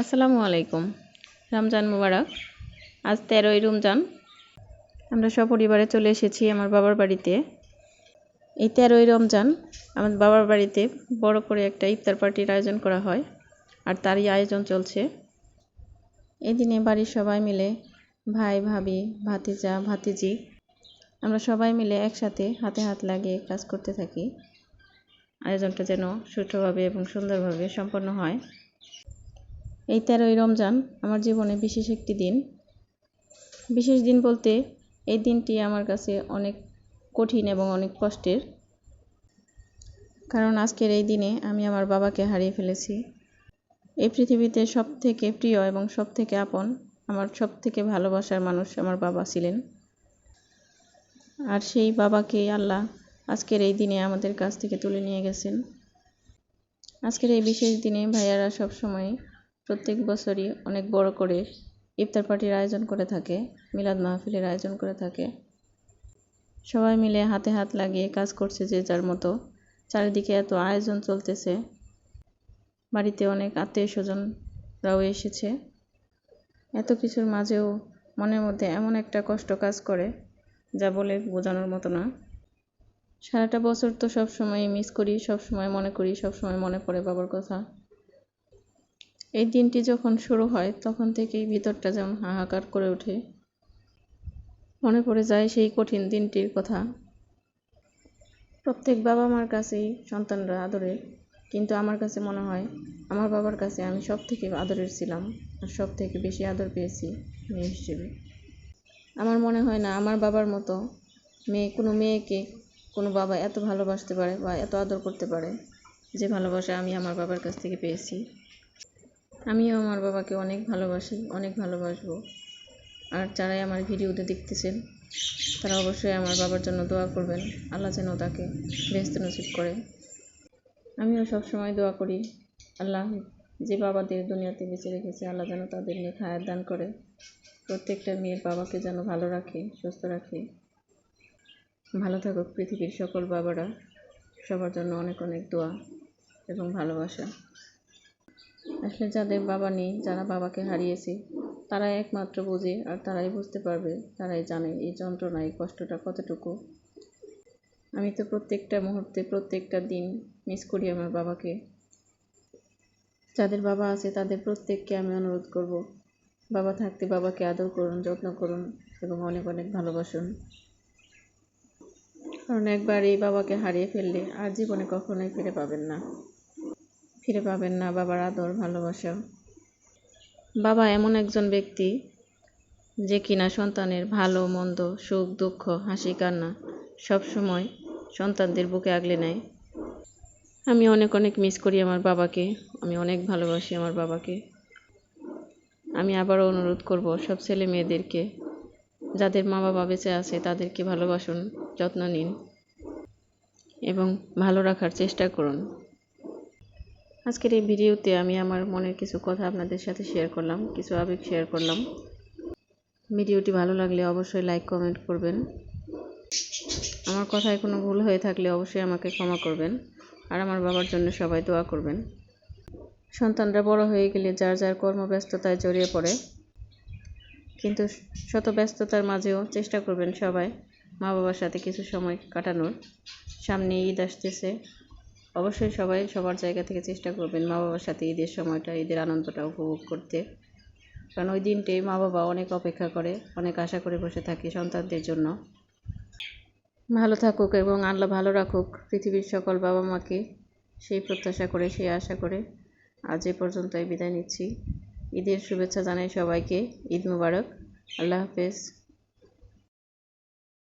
আসসালামু আলাইকুম। রমজান মুবারক। আজ তেরোই রমজান। আমরা সপরিবারে চলে এসেছি আমার বাবার বাড়িতে। এই তেরোই রমজান আমার বাবার বাড়িতে বড় করে একটা ইফতার পার্টির আয়োজন করা হয় আর তারই আয়োজন চলছে। এই দিনে বাড়ির সবাই মিলে ভাই, ভাবি, ভাতিজা, ভাতিজি, আমরা সবাই মিলে একসাথে হাতে হাত লাগিয়ে কাজ করতে থাকি। আয়োজনটা যেন সুষ্ঠুভাবে এবং সুন্দরভাবে সম্পন্ন হয়। এই তেরোই রমজান আমার জীবনে বিশেষ একটি দিন। বিশেষ দিন বলতে এই দিনটি আমার কাছে অনেক কঠিন এবং অনেক কষ্টের। কারণ আজকের এই দিনে আমি আমার বাবাকে হারিয়ে ফেলেছি। এই পৃথিবীতে সব থেকে প্রিয় এবং সব থেকে আপন, আমার সব থেকে ভালোবাসার মানুষ আমার বাবা ছিলেন। আর সেই বাবাকে আল্লাহ আজকের এই দিনে আমাদের কাছ থেকে তুলে নিয়ে গেছেন। আজকের এই বিশেষ দিনে ভাইয়ারা সব সময় প্রত্যেক বছরই অনেক বড় করে ইফতার পার্টির আয়োজন করে থাকে, মিলাদ মাহফিলের আয়োজন করে থাকে। সবাই মিলে হাতে হাত লাগিয়ে কাজ করছে যে যার মতো। চারিদিকে এত আয়োজন চলতেছে। বাড়িতে অনেক আত্মীয় স্বজনরাও এসেছে। এত কিছুর মাঝেও মনের মধ্যে এমন একটা কষ্ট কাজ করে, যা বলে বোঝানোর মতো না। সারাটা বছর তো সব সময় মিস করি সব সময় মনে করি সব সময় মনে পড়ে বাবার কথা। এই দিনটি যখন শুরু হয়, তখন থেকেই ভিতরটা যেমন হাহাকার করে ওঠে। মনে পড়ে যায় সেই কঠিন দিনটির কথা। প্রত্যেক বাবা মার কাছেই সন্তানরা আদরের, কিন্তু আমার কাছে মনে হয়, আমার বাবার কাছে আমি সব থেকে আদরের ছিলাম আর সব থেকে বেশি আদর পেয়েছি মেয়ে হিসেবে। আমার মনে হয় না, আমার বাবার মতো মেয়ে, কোনো মেয়েকে কোনো বাবা এত ভালোবাসতে পারে বা এত আদর করতে পারে যে ভালোবাসা আমি আমার বাবার কাছ থেকে পেয়েছি। আমিও আমার বাবাকে অনেক ভালোবাসি, অনেক ভালোবাসবো। আর যারাই আমার ভিডিওতে দেখতেছেন, তারা অবশ্যই আমার বাবার জন্য দোয়া করবেন। আল্লাহ যেন তাকে ব্যস্ত নসিব করে। আমিও সবসময় দোয়া করি, আল্লাহ যে বাবাদের দুনিয়াতে বেঁচে রেখেছে, আল্লাহ যেন তাদের নিয়ে খায়াত দান করে। প্রত্যেকটা মেয়ের বাবাকে যেন ভালো রাখে, সুস্থ রাখে। ভালো থাকুক পৃথিবীর সকল বাবারা। সবার জন্য অনেক অনেক দোয়া এবং ভালোবাসা। আসলে যাদের বাবা নেই, যারা বাবাকে হারিয়েছে, তারাই একমাত্র বোঝে আর তারাই বুঝতে পারবে, তারাই জানে এই যন্ত্রণা, এই কষ্টটা কতটুকু। আমি তো প্রত্যেকটা মুহূর্তে, প্রত্যেকটা দিন মিস করি আমার বাবাকে। যাদের বাবা আছে, তাদের প্রত্যেককে আমি অনুরোধ করব, বাবা থাকতে বাবাকে আদর করুন, যত্ন করুন এবং অনেক অনেক ভালোবাসুন। কারণ একবার এই বাবাকে হারিয়ে ফেললে আর জীবনে কখনোই ফিরে পাবেন না। ফিরে পাবেন না, বাবার আদর, ভালোবাসা। বাবা এমন একজন ব্যক্তি যে কিনা সন্তানের ভালো, মন্দ, সুখ, দুঃখ, হাসি, কান্না সব সময় সন্তানদের বুকে আগলে নেয়। আমি অনেক অনেক মিস করি আমার বাবাকে। আমি অনেক ভালোবাসি আমার বাবাকে। আমি আবারও অনুরোধ করব সব ছেলে মেয়েদেরকে, যাদের মা বাবা বেঁচে আছে তাদেরকে ভালোবাসুন, যত্ন নিন এবং ভালো রাখার চেষ্টা করুন। আজকের এই ভিডিওতে আমি আমার মনের কিছু কথা আপনাদের সাথে শেয়ার করলাম, কিছু আবেগ শেয়ার করলাম। ভিডিওটি ভালো লাগলে অবশ্যই লাইক কমেন্ট করবেন। আমার কথায় কোনো ভুল হয়ে থাকলে অবশ্যই আমাকে ক্ষমা করবেন আর আমার বাবার জন্য সবাই দোয়া করবেন। সন্তানরা বড় হয়ে গেলে যার যার কর্মব্যস্ততায় জড়িয়ে পড়ে, কিন্তু শত ব্যস্ততার মাঝেও চেষ্টা করবেন সবাই মা বাবার সাথে কিছু সময় কাটানোর। সামনে ঈদ আসতেছে অবশ্যই সবাই সবার জায়গা থেকে চেষ্টা করবেন মা বাবার সাথে ঈদের সময়টা, ঈদের আনন্দটা উপভোগ করতে। কারণ ওই দিনটি মা বাবা অনেক অপেক্ষা করে, অনেক আশা করে বসে থাকে সন্তানদের জন্য। ভালো থাকুক এবং আল্লাহ ভালো রাখুক। পৃথিবীর সকল বাবা মাকে সেই প্রত্যাশা করে, সেই আশা করে আজ এ পর্যন্তই বিদায় নিচ্ছি। ঈদের শুভেচ্ছা জানাই সবাইকে। ঈদ মুবারক। আল্লাহ হাফেজ।